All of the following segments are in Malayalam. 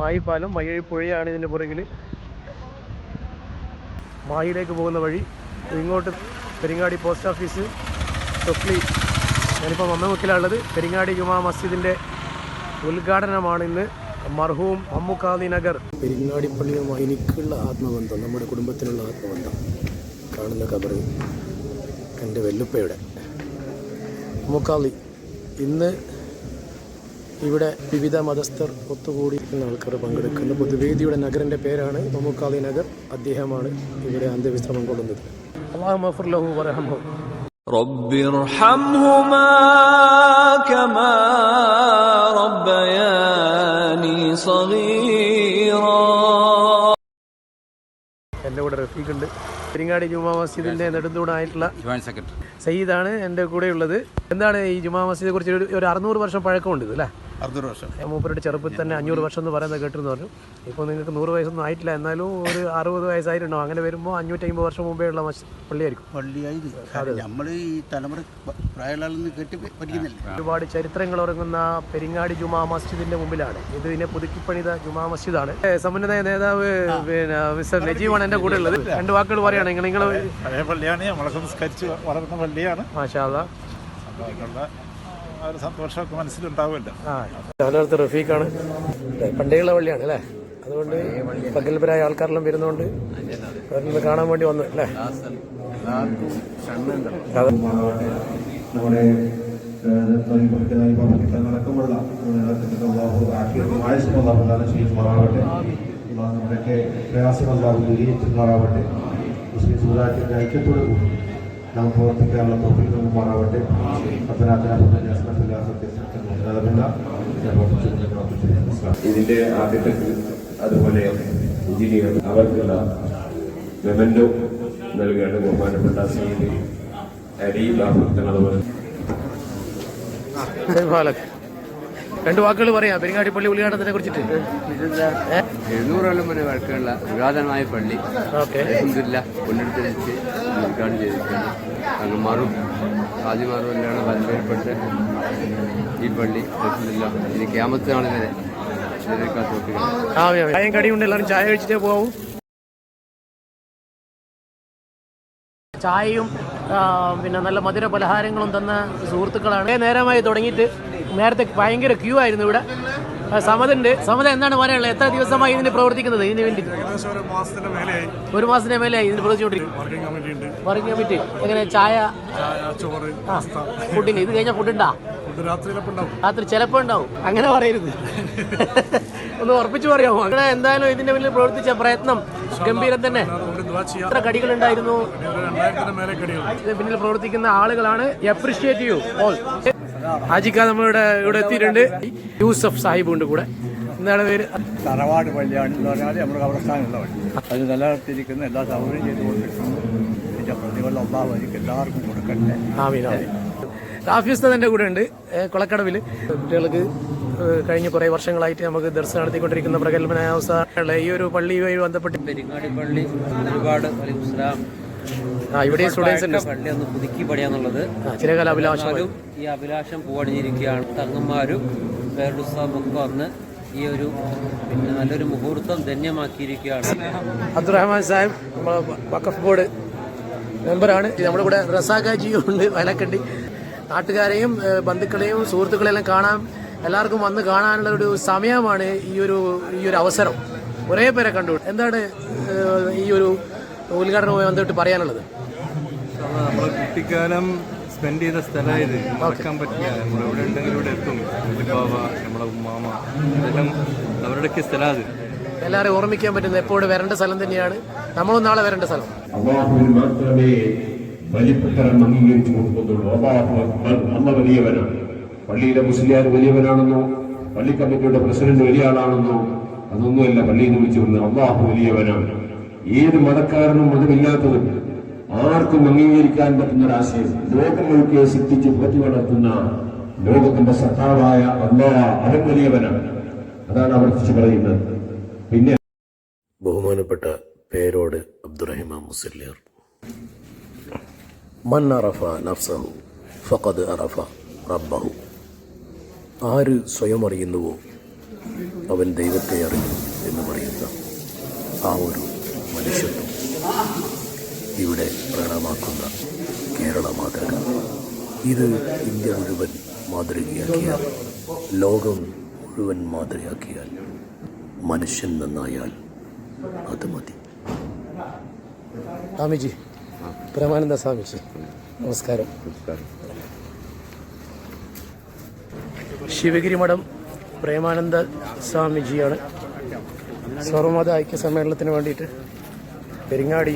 മായിപ്പാലം മയ്യഴി പുഴയാണ് ഇതിന്റെ പുറകിൽ മായിലേക്ക് പോകുന്ന വഴി ഇങ്ങോട്ട് പെരിങ്ങാടി പോസ്റ്റ് ഓഫീസ് തൊക്ലി. ഞാനിപ്പോൾ മമ്മമുക്കിലുള്ളത് പെരിങ്ങാടി ജുമാ മസ്ജിദിന്റെ ഉദ്ഘാടനമാണ് ഇന്ന് മർഹൂം അമ്മുക്കാദി നഗർ. പെരിങ്ങാടി പള്ളിയുമായി എനിക്കുള്ള ആത്മബന്ധം നമ്മുടെ കുടുംബത്തിനുള്ള ആത്മബന്ധം. കാണുന്ന കബർ എന്റെ വെല്ലുപ്പയുടെ. അമ്മുക്കാദി ഇന്ന് ഇവിടെ വിവിധ മതസ്ഥർ ഒത്തുകൂടി ആൾക്കാർ പങ്കെടുക്കുന്ന പൊതുവേദിയുടെ നഗറിൻ്റെ പേരാണ് മമ്മുക്കാദി നഗർ അദ്ദേഹമാണ് ഇവിടെ അന്ത്യവിശ്രമം കൊള്ളുന്നത് അള്ളാഹു മഫർ ലഹു വറഹമു رب ارحمهما كما ربياني صغيرا എൻ്റെ കൂടെ റഫീഖ് ഉണ്ട് പെരിങ്ങാടി ജുമാ മസ്ജിദിൻ്റെ നെടുന്തൂണായിട്ടുള്ള ജോയിന്റ് സെക്രട്ടറി സയ്യിദാണ് എൻ്റെ കൂടെയുള്ളത് എന്താണ് ഈ ജുമാ മസ്ജിദെ കുറിച്ച് ഒരു- ഒരു അറുന്നൂറ് വർഷം പഴക്കമുണ്ട് ഇത് അല്ലേ അറുന്നൂറ് വർഷം. മൂപ്പരുടെ ചെറുപ്പത്തിൽ തന്നെ അഞ്ഞൂറ് വർഷം എന്ന് പറയുന്നത് കേട്ടെന്ന് പറഞ്ഞു. ഇപ്പോൾ നിങ്ങൾക്ക് നൂറ് വയസ്സൊന്നും ആയിട്ടില്ല. എന്നാലും ഒരു അറുപത് വയസ്സായിട്ടുണ്ടോ? അങ്ങനെ വരുമ്പോൾ അഞ്ഞൂറ്റി അമ്പത് വർഷം മുമ്പേ ഉള്ള പള്ളിയായിരിക്കും. പള്ളിയായിരിക്കും. നമ്മൾ ഈ തലമുറ പ്രായമുള്ള കേട്ട് പഠിക്കുന്നില്ല. ഒരുപാട് ചരിത്രങ്ങൾ ഉറങ്ങുന്ന പെരിങ്ങാടി ജുമാ മസ്ജിദിന്റെ മുമ്പിലാണ്. ഇത് ഇതിനെ പുതുക്കിപ്പണിത ജുമാ മസ്ജിദാണ്. സമന്വയ നേതാവ് പിന്നെ മിസ്റ്റർ നജീവാണ് എന്റെ കൂടെ ഉള്ളത്. രണ്ട് വാക്കുകൾ പറയുകയാണ് നിങ്ങൾ നിങ്ങൾ പഴയ പള്ളിയാണ്. നമ്മളെ സംസ്കരിച്ച് വളർന്ന പള്ളിയാണ്. മാഷാ ആ ഒരു സന്തോഷമൊക്കെ മനസ്സിലുണ്ടാവുമല്ലോ. ആ സ്ഥാനാർത്ഥി റഫീഖാണ്. പണ്ടേയുള്ള പള്ളിയാണ് അല്ലേ? അതുകൊണ്ട് പകൽപരായ ആൾക്കാരെല്ലാം വരുന്നതുകൊണ്ട് അവരൊന്ന് കാണാൻ വേണ്ടി വന്നു അല്ലേ. നമ്മുടെ ചെയ്യുമാറാവട്ടെ നമ്മുടെയൊക്കെ ഐക്യത്തോടു കൂടി നാം പ്രവർത്തിക്കാനുള്ള തോഫിൽ നമുമാറാവട്ടെ ഇതിന്റെ ആദ്യത്തെ അതുപോലെ എഞ്ചിനീയർ അവർക്കുള്ള മെമൻഡോ നൽകേണ്ട ബഹുമാനപ്പെട്ട സീതി അരി ബാബുത്തൻ അതുപോലെ. രണ്ട് വാക്കുകൾ പറയാം. പെരിങ്ങാടിപ്പള്ളി പള്ളി ഉദ്ഘാടനത്തിനെ കുറിച്ചിട്ട്. എഴുന്നൂറോളം മുന്നേ വഴക്കുള്ള പുരാതനമായ പള്ളി. അലഹമില്ല കൊണ്ടെടുത്ത് ഉദ്ഘാടനം ചെയ്തിട്ടുണ്ട് തങ്ങന്മാരും ഹാജിമാരും എല്ലാം പരിചയപ്പെട്ട് ഈ പള്ളി അലഹമില്ല ഇനി ക്യാമത്ത് നാൾ വരെ ചായയും കടിയുണ്ട് എല്ലാവരും ചായ കഴിച്ചിട്ടേ പോവും. ചായയും പിന്നെ നല്ല മധുര പലഹാരങ്ങളും തന്ന സുഹൃത്തുക്കളാണ്. നേരമായി തുടങ്ങിയിട്ട് നേരത്തെ ഭയങ്കര ക്യൂ ആയിരുന്നു ഇവിടെ. സമതുണ്ട് സമത എന്താണ് പറയാനുള്ളത് എത്ര ദിവസമായി ഇതിന് പ്രവർത്തിക്കുന്നത് ഇതിന് വേണ്ടി ഒരു മാസത്തിന് മേലെയായി. ഇതിന് പ്രവർത്തിച്ചുകൊണ്ടിരിക്കും വർക്കിംഗ് കമ്മിറ്റി എങ്ങനെ? ചായ? ചോറ് ഫുഡിന്. ഇത് കഴിഞ്ഞാൽ ഫുഡുണ്ടാ? രാത്രി ചിലപ്പോ ഉണ്ടാവും. അങ്ങനെ പറയരുത്. ഒന്ന് ഉറപ്പിച്ചു പറയാമോ? അങ്ങനെ എന്തായാലും ഇതിന്റെ മുന്നിൽ പ്രവർത്തിച്ച പ്രയത്നം ഗംഭീരം തന്നെ. എത്ര കടികൾ. ഉണ്ടായിരുന്നു പിന്നിൽ പ്രവർത്തിക്കുന്ന ആളുകളാണ്. അപ്രിഷിയേറ്റ് യു ഓൾ ഹാജിക്ക നമ്മളിവിടെ ഇവിടെ എത്തിയിട്ടുണ്ട്. യൂസഫ് സാഹിബ് ഉണ്ട് കൂടെ. എന്താണ് പേര്? തറവാട് പള്ളിയാണ് എന്ന് പറഞ്ഞാൽ നമ്മുടെ കബറസ്ഥാനുള്ള പള്ളി. അത് നിലനിർത്തിയിരിക്കുന്ന എല്ലാ സൗകര്യം ചെയ്തു കൊണ്ടിരിക്കുന്നു ഇതിന്റെ പ്രതിഫലം ഒന്നാ വരിക്ക് എല്ലാവർക്കും കൊടുക്കട്ടെ. ആമീൻ ആമീൻ. റാഫി ഉസ്താദ് കൂടെ ഉണ്ട് കുളക്കടവിൽ. കുട്ടികൾക്ക് കഴിഞ്ഞ കുറേ വർഷങ്ങളായിട്ട് നമുക്ക് ദർശനം നടത്തിക്കൊണ്ടിരിക്കുന്ന പ്രഗത്ഭനായ അവസ്ഥ ഈ ഒരു പള്ളിയുമായി ബന്ധപ്പെട്ട് പെരിങ്ങാടി പള്ളി ഒരുപാട് ഇവിടെ സ്റ്റുഡൻസ് ഉണ്ട്. പള്ളി ഒന്ന് പുതുക്കി പണിയാന്നുള്ളത് ചില അഭിലാഷമായി ഈ അഭിലാഷം പൂവണിഞ്ഞിരിക്കുകയാണ്. തങ്ങന്മാരും ഒക്കെ വന്ന് ഈ ഒരു പിന്നെ നല്ലൊരു മുഹൂർത്തം ധന്യമാക്കിയിരിക്കുകയാണ്. അബ്ദുറഹ്മാൻ സാഹിബ് നമ്മളെ വഖഫ് ബോർഡ് മെമ്പറാണ്. നമ്മുടെ കൂടെ റസാഖാജിയും ഉണ്ട് വയലക്കണ്ടി. നാട്ടുകാരെയും ബന്ധുക്കളെയും സുഹൃത്തുക്കളെല്ലാം കാണാൻ എല്ലാവർക്കും വന്ന് കാണാനുള്ള ഒരു സമയമാണ് ഈ ഒരു ഈ ഒരു അവസരം. കുറേ പേരെ കണ്ടു. എന്താണ് ഈ ഒരു ഉദ്ഘാടനവുമായി വന്നിട്ട് പറയാനുള്ളത്? നമ്മൾ കുട്ടിക്കാലം സ്പെൻഡ് ചെയ്ത സ്ഥലമായത് മറക്കാൻ പറ്റില്ല. നമ്മൾ എവിടെ ഉണ്ടെങ്കിലും ഇവിടെ എത്തും. ബാബ നമ്മളെ ഉമ്മാമ ഇതെല്ലാം അവരുടെയൊക്കെ സ്ഥലമാത് അത്. എല്ലാവരെയും ഓർമ്മിക്കാൻ പറ്റുന്ന എപ്പോഴും വരേണ്ട സ്ഥലം തന്നെയാണ്. നമ്മളും നാളെ വരേണ്ട സ്ഥലം. അള്ളാഹുവിന് മാത്രമേ വലിപ്പത്തരം അംഗീകരിച്ചു കൊടുക്കുന്നുള്ളൂ അള്ളാഹു അമ്മ വലിയവനാണ്. പള്ളിയിലെ മുസ്ലിയാർ വലിയവനാണെന്നോ പള്ളി കമ്മിറ്റിയുടെ പ്രസിഡന്റ് വലിയ ആളാണെന്നോ അതൊന്നുമല്ല പള്ളിയിൽ നിന്ന് വിളിച്ചു വന്നത് അള്ളാഹു വലിയവനാണ്. ഏത് മതക്കാരനും മതമില്ലാത്തവരും ആർക്കും അംഗീകരിക്കാൻ പറ്റുന്ന ഒരു ആശയം. മുഴുക്കെ സിദ്ധിച്ച് പോറ്റി വളർത്തുന്ന ലോകത്തിന്റെ സത്താവായ അള്ളാഹ് വലിയവനാണ്. അതാണ് ആവർത്തിച്ച് പറയുന്നത്. പിന്നെ ബഹുമാനപ്പെട്ട പേരോട് അബ്ദുറഹിമാൻ മുസല്ലിയർ. മൻ അറഫ നഫ്സഹു ഫഖദ് അറഫ റബ്ബഹു. ആര് സ്വയം അറിയുന്നുവോ അവൻ ദൈവത്തെ അറിയും എന്ന് പറയുന്ന ആ ഒരു മനുഷ്യത്വം ഇവിടെ പ്രകടമാക്കുന്ന കേരള മാതൃക. ഇത് ഇന്ത്യ മുഴുവൻ മാതൃകയാക്കിയാൽ ലോകം മുഴുവൻ മാതൃകയാക്കിയാൽ മനുഷ്യൻ നന്നായാൽ അത് മതി. സ്വാമിജി പ്രമാനന്ദ സ്വാമിജി നമസ്കാരം. ശിവഗിരി മഠം പ്രേമാനന്ദ സ്വാമിജിയാണ്. സർവമത ഐക്യ സമ്മേളനത്തിന് വേണ്ടിയിട്ട് പെരിങ്ങാടി.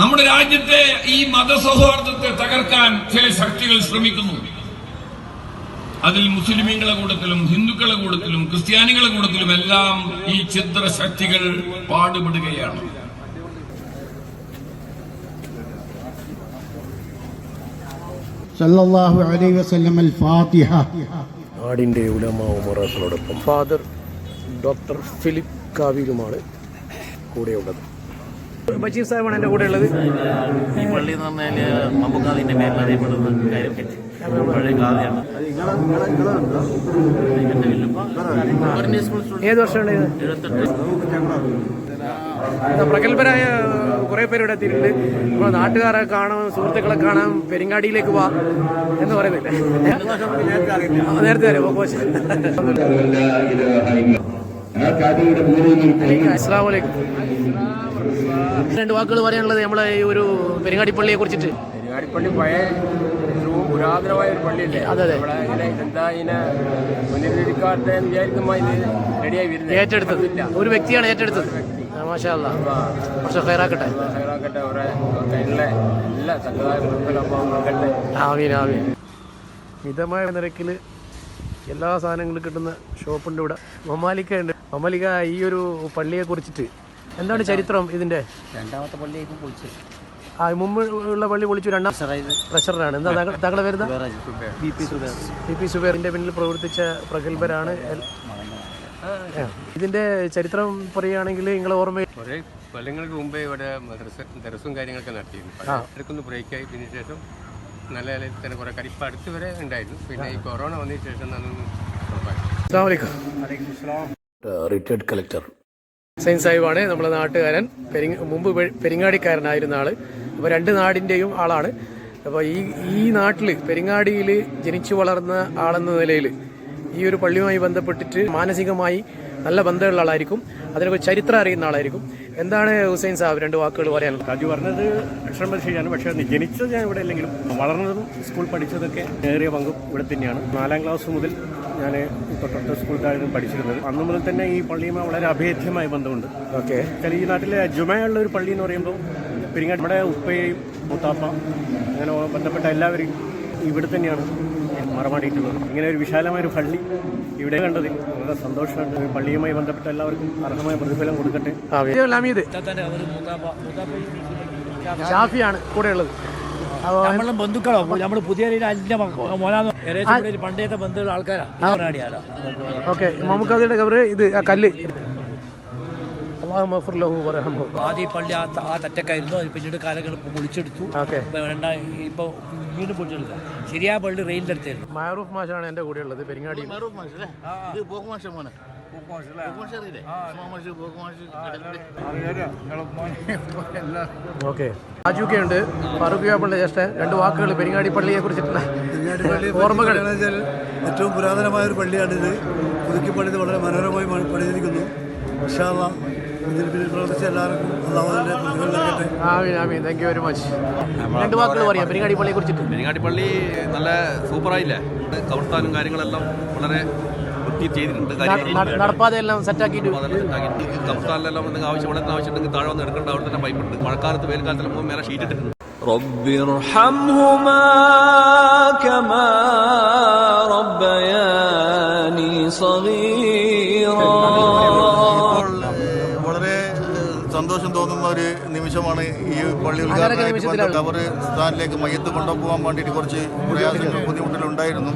നമ്മുടെ രാജ്യത്തെ ഈ മതസൗഹാർദ്ദത്തെ തകർക്കാൻ ചില ശക്തികൾ ശ്രമിക്കുന്നു. അതിൽ മുസ്ലിമീങ്ങളെ കൂട്ടത്തിലും ഹിന്ദുക്കളെ കൂട്ടത്തിലും ക്രിസ്ത്യാനികളെ കൂട്ടത്തിലും എല്ലാം ഈ ചിത്ര ശക്തികൾ പാടുപെടുകയാണ്. സല്ലല്ലാഹു അലൈഹി വസല്ലം അൽ ഫാത്തിഹ നാടിന്റെ ഉലമ ഉമറകളോടൊപ്പം ഫാദർ ഡോക്ടർ ഫിലിപ്പ് കാവിലുമാണ്. കൂടെയുള്ളത്. ബഷീർ സാഹിബാണ് എന്റെ കൂടെ ഉള്ളത് ഈ പള്ളി എന്ന് പറഞ്ഞാൽ മമ്പുക്കാതിന്റെ പേരിൽ അറിയപ്പെടുന്ന കാര്യം പഴയ കാതയാണ് എന്റെ ഏത് വർഷമാണ് പ്രഗത്ഭരായ കുറെ പേര് ഇവിടെ എത്തിയിട്ടുണ്ട്. അപ്പോൾ നാട്ടുകാരെ കാണാം സുഹൃത്തുക്കളെ കാണാം പെരിങ്ങാടിയിലേക്ക് വാ എന്ന് പറയുന്നില്ല? നേരത്തെ വരെ രണ്ട് വാക്കുകൾ പറയാനുള്ളത് നമ്മളെ ഈ ഒരു പെരുങ്ങാടിപ്പള്ളിയെ കുറിച്ചിട്ട്. പെരുങ്ങാടിപ്പള്ളി പഴയ ഒരു പുരാതനമായ ഒരു പള്ളിയല്ലേ? അതെ, അതെ. ഇവിടെ ഇങ്ങനെ എന്താ ഇതിനെ എന്ന് വിചാരിക്കുമ്പോൾ ഇത് റെഡിയായി വരുന്നത്? ഏറ്റെടുത്തത്. ഒരു വ്യക്തിയാണ് ഏറ്റെടുത്തത്. കുറച്ച് ഹൈറാക്കട്ടെ. ഹൈറാക്കട്ടെ അവരെ. എല്ലാ ആമീൻ ആമീൻ. മിതമായ നിരക്കിൽ എല്ലാ സാധനങ്ങളും കിട്ടുന്ന ഷോപ്പുണ്ട് ഇവിടെ മമാലിക്ക ഉണ്ട് മമാലിക്ക ഈ ഒരു പള്ളിയെ കുറിച്ചിട്ട് എന്താണ് ചരിത്രം ഇതിന്റെ രണ്ടാമത്തെ പള്ളി പൊളിച്ചു ആ മുമ്പ് ഉള്ള പള്ളി പൊളിച്ചു രണ്ടാം പ്രഷറാണ് എന്താ താങ്കളെ വരുന്ന ബി പി സുബേർ പി സുബേറിന്റെ പിന്നിൽ പ്രവർത്തിച്ച പ്രഗത്ഭരാണ് ഇതിന്റെ ചരിത്രം പറയുകയാണെങ്കിൽ നിങ്ങളെ ഓർമ്മ കൊല്ലങ്ങൾക്ക് മുമ്പേ ഇവിടെ മദ്രസ ദർസും കാര്യങ്ങളൊക്കെ നടത്തിയിരുന്നു. ബ്രേക്കായി പിന്നെ ശേഷം നല്ല നിലയിൽ തന്നെ കുറേ കാര്യം. ഇപ്പം അടുത്ത് വരെ ഉണ്ടായിരുന്നു. പിന്നെ ഈ കൊറോണ വന്നതിന് ശേഷം റിട്ടയർഡ് കളക്ടർ ഹുസൈൻ സാഹിബാണ് നമ്മുടെ നാട്ടുകാരൻ. മുമ്പ് പെരിങ്ങാടിക്കാരനായിരുന്ന ആൾ. അപ്പോൾ രണ്ട് നാടിന്റെയും ആളാണ്. അപ്പോൾ ഈ ഈ നാട്ടിൽ പെരിങ്ങാടിയിൽ ജനിച്ചു വളർന്ന ആളെന്ന നിലയിൽ ഈ ഒരു പള്ളിയുമായി ബന്ധപ്പെട്ടിട്ട് മാനസികമായി നല്ല ബന്ധമുള്ള ആളായിരിക്കും. അതിനെക്കുറിച്ച് ചരിത്രം അറിയുന്ന ആളായിരിക്കും. എന്താണ് ഹുസൈൻ സാഹബ് രണ്ട് വാക്കുകൾ പറയാനുള്ളത്? രാജു പറഞ്ഞത് അക്ഷരം ശരിയാണ് പക്ഷേ ജനിച്ചത് ഞാൻ ഇവിടെ ഇല്ലെങ്കിലും വളർന്നതും സ്കൂൾ പഠിച്ചതൊക്കെ ഏറിയ പങ്കും ഇവിടെ തന്നെയാണ്. നാലാം ക്ലാസ് മുതൽ ഞാൻ തൊട്ടടുത്ത സ്കൂളിലായിരുന്നു പഠിച്ചിരുന്നത്. അന്ന് മുതൽ തന്നെ ഈ പള്ളിയുമായി വളരെ അഭേദ്യമായ ബന്ധമുണ്ട്. ഓക്കെ. ഈ നാട്ടിലെ ജുമയുള്ള ഒരു പള്ളി എന്ന് പറയുമ്പോൾ പെരിങ്ങാട് നമ്മുടെ ഉപ്പയെയും മുത്താപ്പ അങ്ങനെ ബന്ധപ്പെട്ട എല്ലാവരും ഇവിടെ തന്നെയാണ്. മറമാടിയിട്ടുള്ളത്. ഇങ്ങനെ ഒരു വിശാലമായ ഒരു പള്ളി ഇവിടെ കണ്ടതിൽ വളരെ സന്തോഷമുണ്ട്. ഈ പള്ളിയുമായി ബന്ധപ്പെട്ട എല്ലാവർക്കും അർഹമായ പ്രതിഫലം കൊടുക്കട്ടെ. ഷാഫിയാണ് കൂടെയുള്ളത്. നമ്മളെ ബന്ധുക്കളോ നമ്മൾ പുതിയ പണ്ടേത്തെ ബന്ധുക്കൾ ആൾക്കാരാ. ഓക്കെ നമുക്കതിയുടെ കവറ് ഇത് കല്ല്. ആദ്യം പള്ളി ആ തറ്റക്കായിരുന്നു. അത് പിന്നീട് കാലങ്ങൾ പൊളിച്ചെടുത്തു ഓക്കെ. ഇപ്പൊ രണ്ടാ ഇപ്പൊ വീണ്ടും പൊളിച്ചെടുക്കാം ശരിയായ പള്ളി റെയിലിന്റെ അടുത്തായിരുന്നു. മാറൂഫ് മാഷാണ് എന്റെ കൂടെയുള്ളത് പെരിങ്ങാടി ഓക്കെ. രാജുക്കെ ഉണ്ട് ഫാറൂഖ് ജ്യേഷ്ഠൻ. രണ്ട് വാക്കുകൾ പെരിങ്ങാടി പള്ളിയെ കുറിച്ചിട്ടുള്ള ഓർമ്മകൾ. ഏറ്റവും പുരാതനമായ ഒരു പള്ളിയാണിത്. പുതുക്കി പണിത് വളരെ മനോഹരമായി പണിതിരിക്കുന്നു. ഇൻഷാല്ല ഇതിൽ പിന്നിൽ പ്രവർത്തിച്ച എല്ലാവർക്കും അള്ളാഹുവിൻ്റെ പ്രതിഫലം നൽകട്ടെ ആമീൻ ആമീൻ താങ്ക് യു വെരി മച്ച് രണ്ട് വാക്കുകൾ പറയാം പെരിങ്ങാടി പള്ളിയെ കുറിച്ചിട്ട് പെരിങ്ങാടിപ്പള്ളി നല്ല സൂപ്പറായില്ലേ കവർത്താനും കാര്യങ്ങളെല്ലാം വളരെ വൃത്തി ചെയ്തിട്ടുണ്ട് ന- നടപ്പാതെ എല്ലാം സെറ്റാക്കിയിട്ട് കവർത്താനിലെല്ലാം എന്തെങ്കിലും ആവശ്യം വെള്ളത്തിന് ആവശ്യമുണ്ടെങ്കിൽ താഴെ വന്ന് എടുക്കേണ്ട അവിടെ തന്നെ പൈപ്പ് ഉണ്ട് മഴക്കാലത്ത് വേനൽക്കാലത്തെല്ലാം പോകുമ്പോൾ മേലെ ഷീറ്റ് ഇട്ടിട്ടുണ്ട് رب ارحمهما كما ربياني صغيرا തോന്നുന്ന ഒരു നിമിഷമാണ് ഈ പള്ളി ഉദ്ഘാടനം അവർ സ്ഥാനിലേക്ക് മയ്യത്ത് കൊണ്ടുപോകാൻ വേണ്ടിയിട്ട് കുറച്ച് പ്രയാസങ്ങൾ ബുദ്ധിമുട്ടിലുണ്ടായിരുന്നു.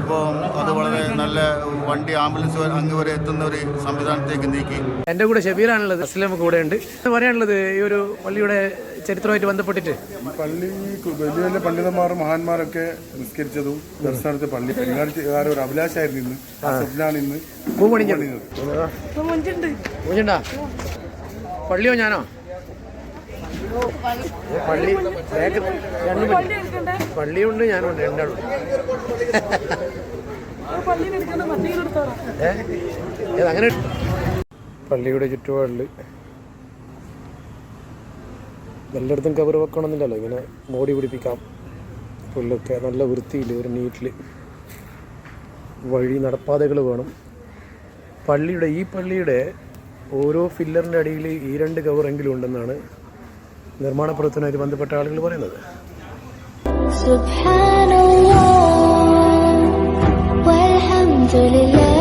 ഇപ്പോൾ അത് വളരെ നല്ല വണ്ടി ആംബുലൻസ് അങ്ങ് വരെ എത്തുന്ന ഒരു സംവിധാനത്തേക്ക് നീക്കി. എന്റെ കൂടെ ഷബീറാണുള്ളത് അസ്ലം കൂടെ ഉണ്ട് പറയാനുള്ളത് ഈ ഒരു പള്ളിയുടെ ചരിത്രമായിട്ട് ബന്ധപ്പെട്ടിട്ട്? പള്ളി വലിയ വലിയ പണ്ഡിതന്മാരും മഹാന്മാരൊക്കെ നിസ്കരിച്ചതും ദർശനത്തെ പള്ളി പെരിങ്ങാടിക്കാർ ഒരു അഭിലാഷായിരുന്നു ഇന്ന്. ആ സ്വപ്നാണ് ഇന്ന് പൂജണ്ടാ പള്ളിയോ ഞാനോ? പള്ളി പള്ളിയുണ്ട് ഞാനുണ്ട് രണ്ടാളും. ഏ? അങ്ങനെ? പള്ളിയുടെ ചുറ്റുപാടിൽ എല്ലായിടത്തും കവർ വെക്കണമെന്നില്ലല്ലോ. ഇങ്ങനെ മോടി പിടിപ്പിക്കാം. പുല്ലൊക്കെ നല്ല വൃത്തിയിൽ ഒരു നീറ്റിൽ വഴി നടപ്പാതകൾ വേണം. പള്ളിയുടെ ഈ പള്ളിയുടെ ഓരോ ഫില്ലറിന്റെ അടിയിൽ ഈ രണ്ട് കവറെങ്കിലും ഉണ്ടെന്നാണ് നിർമ്മാണ പ്രവർത്തനമായി ബന്ധപ്പെട്ട ആളുകൾ പറയുന്നത്. സുബ്ഹാനല്ലാഹ് വൽഹംദുലില്ലാഹ്.